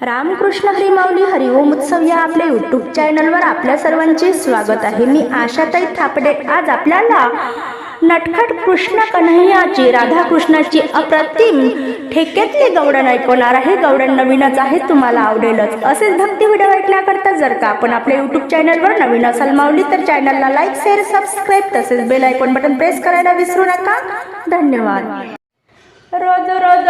रामकृष्ण हरिमाऊली हरिओम उत्सव या आपल्या यूट्यूब चॅनलवर आपल्या सर्वांचे स्वागत आहे. मी आशाताई थापडे. आज आपल्याला नटखट कृष्ण कन्हैयाची राधाकृष्णाची अप्रतिम ठेक्यातली गौडण ऐकवणार आहे. गौडण नवीनच आहे तुम्हाला आवडेलच. असेच भक्ती व्हिडिओ ऐकण्याकरता जर का आपण आपल्या यूट्यूब चॅनलवर नवीन असाल माऊली तर चॅनलला लाईक शेअर सबस्क्राईब तसेच बेल आयकॉन बटन प्रेस करायला विसरू नका. धन्यवाद. रोज रोज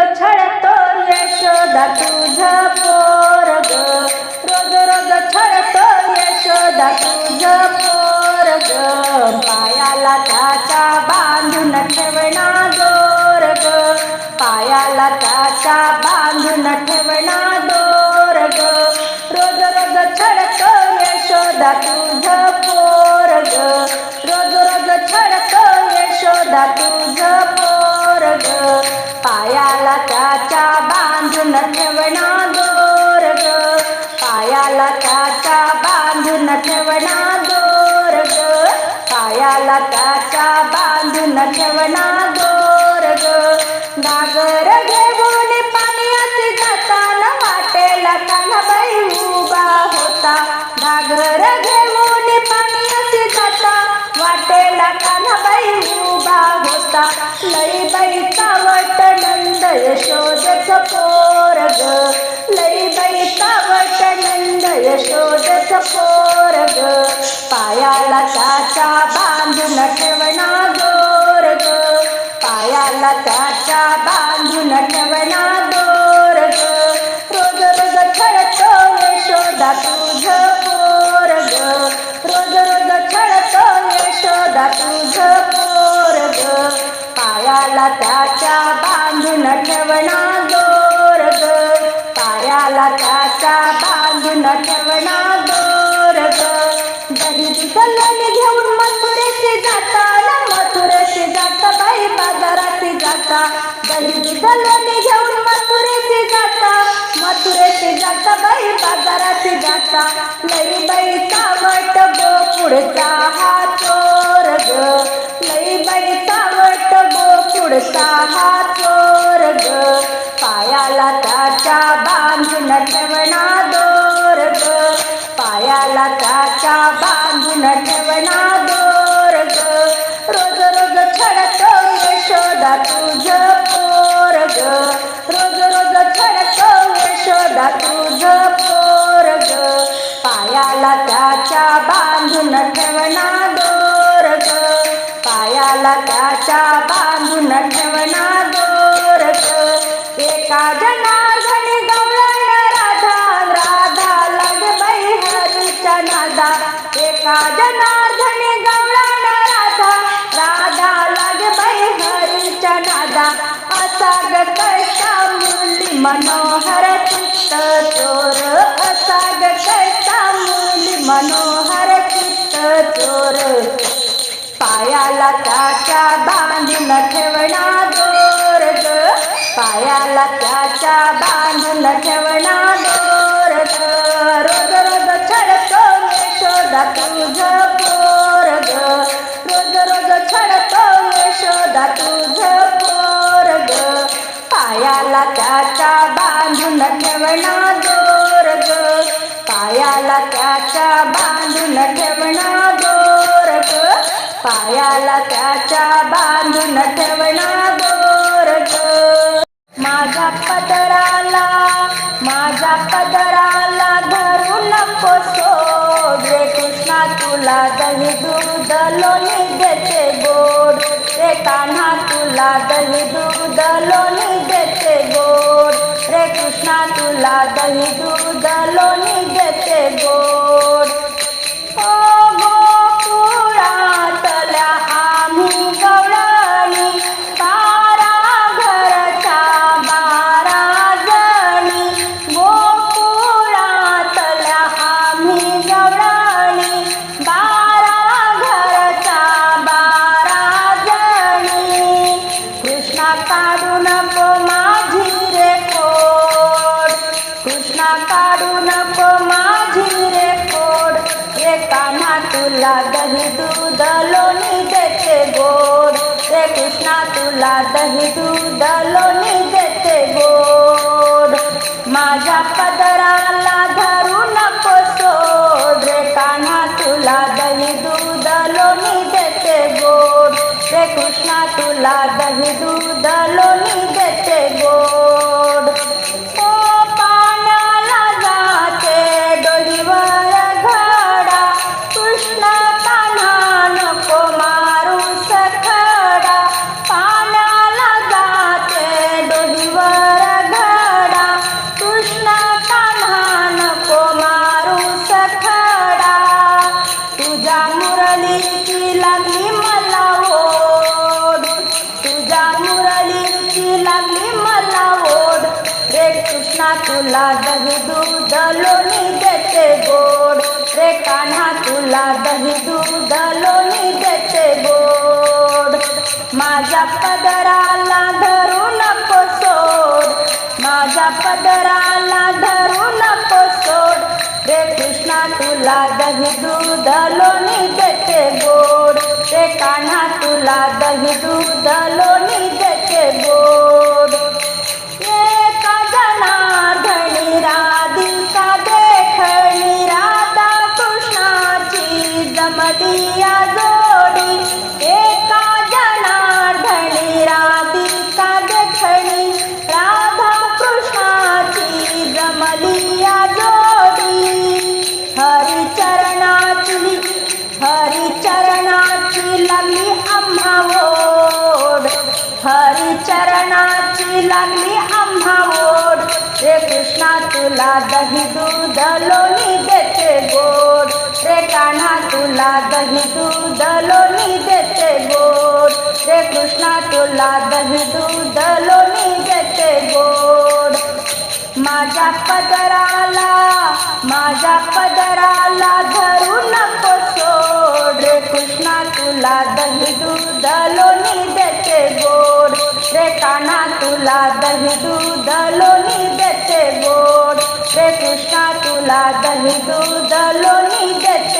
पायाला त्याच्या बांधून ठेवणा ग. रोज रोज छडक यशोदा तुझ पोरग रोज रोज छडक यशोदा तुझ ग. पायाला त्याच्या बांधून ठेवणा दोर ग. पायाला त्याच्या बांधून ठेवणा ग. पायाला त्याच्या बांधून ठेवणा दोर ग. नागर घे पोरगा लई बाई वट नंद यशोदच पोरग. लई बाई कावट नंद यशोदच पोरग. पायाला त्याच्या बांधून ठेवणा गोरग पायाला त्याच्या बांधून ठेवणा पायाला त्याच्या बांधून ठेवणा दोर ग पायाला त्याच्या बांधून ठेवणा दोरग दही कलनी घेऊन मथुरेशी जाता मथुरेशी मथुरेचे जाता बाई बाजाराचे जाता. दही कलनी घेऊन मथुरेशी जाता मथुरेशी जाता बाई बाजाराचे जाता. लई बाई चावट गोकुळचा हा चोरग हा चोरग पायाला त्याच्या बांधून ठेवणा दोरग. पायाला त्याच्या बांधून ठेवणा दोरग. रोज रोज छडतो यशोदा तुझ पोरग. रोज रोज छडतो यशोदा तुझ पोरग. पायाला त्याच्या बांधून ठेवणा दोरग. पायाला त्याच्या मनोहर चित्त चोर असा ग कैसा मुली मनोहर चित्त चोर पायाला त्याच्या बांधून ठेवणा दोर ग. पायाला त्याच्या बांधून ठेवणा दोर ग. रोज रोज छडतो यशोदा तुझ ग. रोज रोज छडतो यशोदा तुझ पोरग पायाला त्या बांधून ठेवणा दोर ग. पायाला त्याच्या बांधून ठेवणा दोर ग. पायाला त्याच्या बांधून ठेवणा दोर ग. माझा पदराला माझा पदराला धरू नको सोड रे कृष्णा तुला दही दूध लोणी देते गोड. रे कान्हा तुला दही दूध रे कृष्णा तुला दही तुला दही दूध लोणी देते गोड. रे कृष्णा तुला दही दूध लोणी देते गोड. माझ्या पदरा दही दूध लोणी देते गोड। रे कान्हा, तुला दही दूध लोणी देते गोड। माझ्या पदराला धरू नको सोड माझ्या पदराला धरू नको सोड रे कृष्णा, तुला दही दूध लोणी देते गोड। रे कान्हा, तुला दही दूध लोणी देते गोड। हरिचरणाची लागली आम्हा ओढ. रे कृष्णा तुला दही दूध लोणी देते गोड. रे कान्हा तुला दही दूध लोणी देते गोड. रे कृष्णा तुला दही दूध लोणी देते गोड. माझ्या पदराला माझ्या पदराला धरू नको सोड. रे कृष्णा तुला दही दूध लोणी देते गोड. देताना तुला दही दूध लोणी देते गोड. रे कृष्णा तुला दही दूध लोणी देते